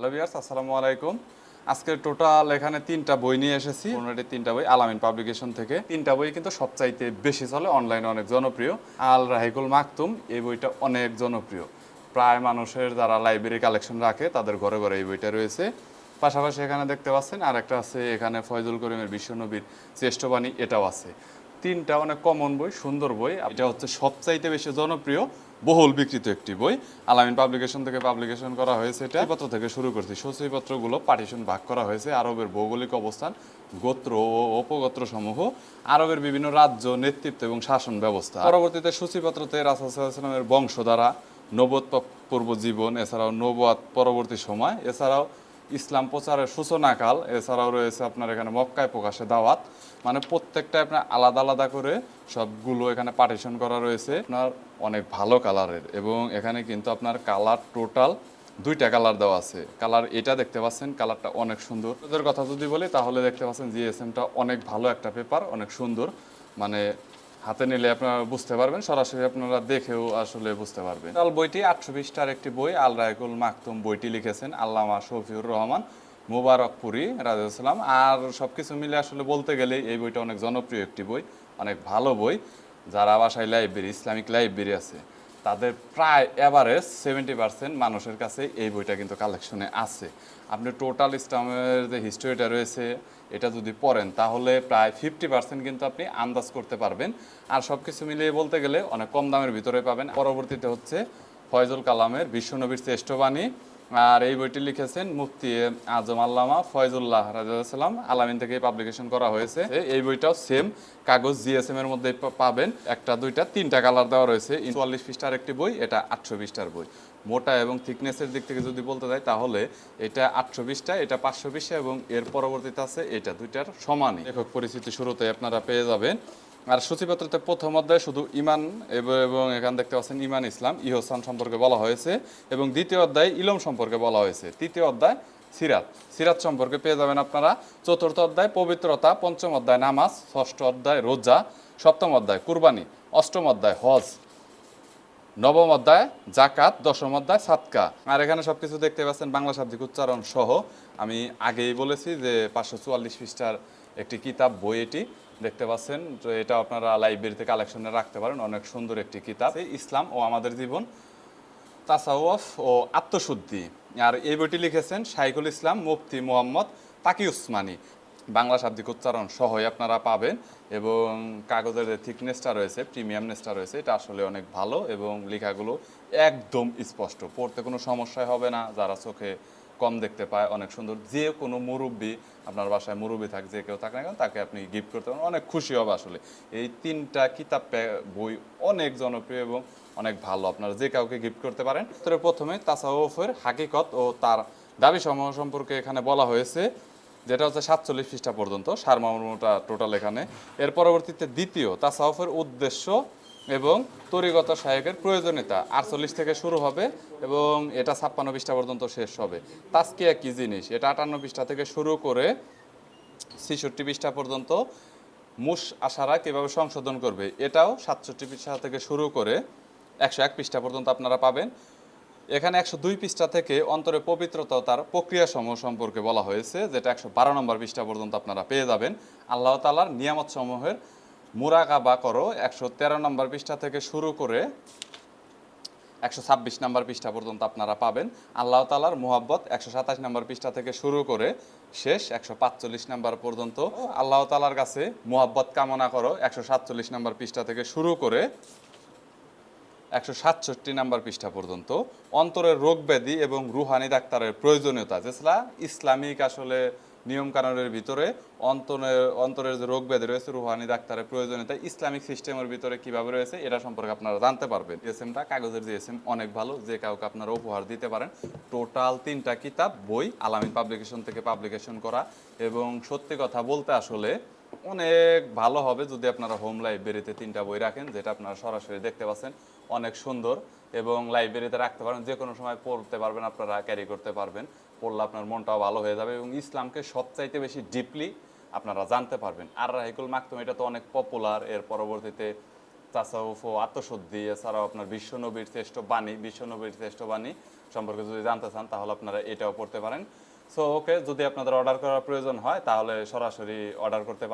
Hello বিয়ার্স আসসালামু আলাইকুম। আজকে টোটাল এখানে তিনটা বই নিয়ে এসেছি। পনেরোটি তিনটা বই আলামিন পাবলিকেশন থেকে। তিনটা বই কিন্তু সবচাইতে বেশি চলে, অনলাইনে অনেক জনপ্রিয়। আল রাহিকুল মাকতুম, এই বইটা অনেক জনপ্রিয়। প্রায় মানুষের যারা লাইব্রেরি কালেকশন রাখে, তাদের ঘরে ঘরে এই বইটা রয়েছে। পাশাপাশি এখানে দেখতে পাচ্ছেন আর একটা আছে, এখানে ফয়জুল করিমের বিশ্বনবীর শ্রেষ্ঠবাণী, এটাও আছে। তিনটা অনেক কমন বই, সুন্দর বই, এটা হচ্ছে সবচাইতে বেশি জনপ্রিয়। বহুল বিকৃত একটি বই। আলামিন পাবলিকেশন থেকে পাবলিকেশন করা হয়েছে এটা। পত্র থেকে শুরু করছি। সূচিপত্রগুলো পার্টিশন ভাগ করা হয়েছে। আরবের ভৌগোলিক অবস্থান, গোত্র ও উপগোত্র সমূহ আরবের বিভিন্ন রাজ্য, নেতৃত্ব এবং শাসন ব্যবস্থা। পরবর্তীতে সূচিপত্রতে রাসামের বংশ দ্বারা নবদ পূর্ব জীবন এছাড়াও নবাদ পরবর্তী সময়, এছাড়াও ইসলাম প্রচারের সূচনাকাল, এছাড়াও রয়েছে আপনার এখানে মক্কায় প্রকাশে দাওয়াত। মানে প্রত্যেকটা আপনার আলাদা আলাদা করে সবগুলো এখানে পার্টিশন করা রয়েছে। আপনার অনেক ভালো কালারের এবং এখানে কিন্তু আপনার কালার টোটাল দুইটা কালার দেওয়া আছে। কালার এটা দেখতে পাচ্ছেন কালারটা অনেক সুন্দর। ওদের কথা যদি বলি, তাহলে দেখতে পাচ্ছেন জিএসএমটা অনেক ভালো একটা পেপার অনেক সুন্দর। মানে হাতে নিলে আপনারা বুঝতে পারবেন, সরাসরি আপনারা দেখেও আসলে বুঝতে পারবেন। আল বইটি, আটশো বিশটার একটি বই, আল রায়কুল মাকতুম বইটি লিখেছেন আল্লামা শফিউর রহমান, মুবারকপুরি রাজাম আর সব কিছু মিলে আসলে বলতে গেলে এই বইটা অনেক জনপ্রিয় একটি বই, অনেক ভালো বই, যারা বাসায় লাইব্রেরি, ইসলামিক লাইব্রেরি আছে। তাদের প্রায় অ্যাভারেজ সেভেন্টি পার্সেন্ট মানুষের কাছে এই বইটা কিন্তু কালেকশনে আছে। আপনি টোটাল ইসলামের যে হিস্টোরিটা রয়েছে, এটা যদি পড়েন, তাহলে প্রায় ফিফটি পার্সেন্ট কিন্তু আপনি আন্দাজ করতে পারবেন। আর সব কিছু মিলিয়ে বলতে গেলে অনেক কম দামের ভিতরে পাবেন। পরবর্তীতে হচ্ছে ফয়জুল কালামের বিশ্বনবীর শ্রেষ্ঠবাণী আর এই বইটি লিখেছেন মুফতি আজম আল্লামা ফয়জুল্লাহ রাজাম আলামিন থেকে পাবলিকেশন করা হয়েছে। এই বইটাও সেম কাগজ জিএসএম এর মধ্যে পাবেন। একটা, দুইটা, তিনটা কালার দেওয়া রয়েছে। চুয়াল্লিশ পৃষ্ঠার একটি বই, এটা আটশো পৃষ্ঠার বই। মোটা এবং থিকনেসের দিক থেকে যদি বলতে যাই, তাহলে এটা আটশো বিশটা এটা পাঁচশো বিশটা এবং এর পরবর্তীতে আছে এটা দুইটার সমানই। লেখক পরিচিতি শুরুতে আপনারা পেয়ে যাবেন। আর সূচিপত্রতে প্রথম অধ্যায় শুধু ইমান এবং এখানে দেখতে পাচ্ছেন ইমান, ইসলাম, ইহসান সম্পর্কে বলা হয়েছে এবং দ্বিতীয় অধ্যায় ইলম সম্পর্কে বলা হয়েছে। তৃতীয় অধ্যায়, সিরাত। সিরাত সম্পর্কে পেয়ে যাবেন আপনারা চতুর্থ অধ্যায়, পবিত্রতা, পঞ্চম অধ্যায়, নামাজ, ষষ্ঠ অধ্যায়, রোজা, সপ্তম অধ্যায়, কুরবানি, অষ্টম অধ্যায়, হজ, নবম অধ্যায় জাকাত দশম অধ্যায়, সাতকা। আর এখানে সবকিছু দেখতে পাচ্ছেন বাংলা শাব্দিক উচ্চারণ সহ। আমি আগেই বলেছি যে পাঁচশো চুয়াল্লিশ পৃষ্ঠার একটি কিতাব, বই এটি। দেখতে পাচ্ছেন তো এটা আপনারা লাইব্রেরিতে কালেকশনে রাখতে পারেন। অনেক সুন্দর একটি কিতাব। ইসলাম ও আমাদের জীবন, তাসাউফ ও আত্মশুদ্ধি। আর এই বইটি লিখেছেন শাইখুল ইসলাম, মুফতি মোহাম্মদ তাকি উসমানী। বাংলা শাব্দিক উচ্চারণ সহই আপনারা পাবেন এবং কাগজের যে থিকনেসটা রয়েছে প্রিমিয়ামনেসটা রয়েছে, এটা আসলে অনেক ভালো এবং লেখাগুলো একদম স্পষ্ট। পড়তে কোনো সমস্যাই হবে না, যারা চোখে কম দেখতে পায়, অনেক সুন্দর। যে কোনো মুরব্বী, আপনার বাসায় মুরব্বী থাকে, যে কেউ থাকে না কেন, তাকে আপনি গিফট করতে পারেন। অনেক খুশি হবে আসলে। এই তিনটা কিতাব বই অনেক জনপ্রিয় এবং অনেক ভালো। আপনারা যে কাউকে গিফট করতে পারেন তো প্রথমে তাসাউফের হাকিকত ও তার দাবি সমূহ সম্পর্কে এখানে বলা হয়েছে, যেটা হচ্ছে সাতচল্লিশ পৃষ্ঠা পর্যন্ত, সারমর্মটা টোটাল এখানে। এর পরবর্তীতে দ্বিতীয় তাসাউফের উদ্দেশ্য এবং তরিগত সহায়কের প্রয়োজনীয়তা আটচল্লিশ থেকে শুরু হবে এবং এটা ছাপ্পান্ন পৃষ্ঠা পর্যন্ত শেষ হবে। তাস্কিয়া কি জিনিস? এটা আটান্ন পৃষ্ঠা থেকে শুরু করে ছেষট্টি পৃষ্ঠা পর্যন্ত মুস আশারা কীভাবে সংশোধন করবে? এটাও সাতষট্টি পৃষ্ঠা থেকে শুরু করে একশো এক পৃষ্ঠা পর্যন্ত আপনারা পাবেন। এখানে একশো দুই পৃষ্ঠা থেকে অন্তরে পবিত্রতা তার প্রক্রিয়া সমূহ সম্পর্কে বলা হয়েছে, যেটা একশো বারো নম্বর পৃষ্ঠা পর্যন্ত আপনারা পেয়ে যাবেন। আল্লাহ তালার নিয়ামত সমূহের মুরাকাবা করো, একশো তেরো নম্বর পৃষ্ঠা থেকে শুরু করে একশো ছাব্বিশ নম্বর পৃষ্ঠা পর্যন্ত আপনারা পাবেন। আল্লাহ তালার মোহাব্বত একশো সাতাশ নম্বর পৃষ্ঠা থেকে শুরু করে শেষ একশো পাঁচচল্লিশ নম্বর পর্যন্ত। আল্লাহ তালার কাছে মোহাব্বত কামনা করো, একশো সাতচল্লিশ নম্বর পৃষ্ঠা থেকে শুরু করে একশো সাতষট্টি নাম্বার পৃষ্ঠা পর্যন্ত। অন্তরের রোগ ব্যাধি এবং রুহানি ডাক্তারের প্রয়োজনীয়তা যেটা ইসলামিক আসলে নিয়ম কানুনের ভিতরে অন্তরের অন্তরের যে রোগ ব্যাধি রয়েছে, রুহানি ডাক্তারের প্রয়োজনীয়তা, ইসলামিক সিস্টেমের ভিতরে কীভাবে রয়েছে, এটা সম্পর্কে আপনারা জানতে পারবেন। জিএসএমটা কাগজের যে জিএসএম অনেক ভালো, যে কাউকে আপনারা উপহার দিতে পারেন। টোটাল তিনটা কিতাব, বই, আলামিন পাবলিকেশন থেকে পাবলিকেশন করা এবং সত্যি কথা বলতে আসলে অনেক ভালো হবে যদি আপনারা হোম লাইব্রেরিতে তিনটা বই রাখেন, যেটা আপনারা সরাসরি দেখতে পাচ্ছেন। অনেক সুন্দর এবং লাইব্রেরিতে রাখতে পারেন যে কোনো সময় পড়তে পারবেন, আপনারা ক্যারি করতে পারবেন। পড়লে আপনার মনটাও ভালো হয়ে যাবে এবং ইসলামকে সবচাইতে বেশি ডিপলি আপনারা জানতে পারবেন। আর রাহিকুল মাকতুম, এটা তো অনেক পপুলার এর পরবর্তীতে তাসাউফ ও আত্মশুদ্ধি, এছাড়াও আপনার বিশ্বনবীর শ্রেষ্ঠ বাণী বিশ্বনবীর শ্রেষ্ঠ বাণী সম্পর্কে যদি জানতে চান, তাহলে আপনারা এটাও পড়তে পারেন। সো ওকে যদি আপনাদের অর্ডার করার প্রয়োজন হয়, তাহলে সরাসরি অর্ডার করতে পারেন।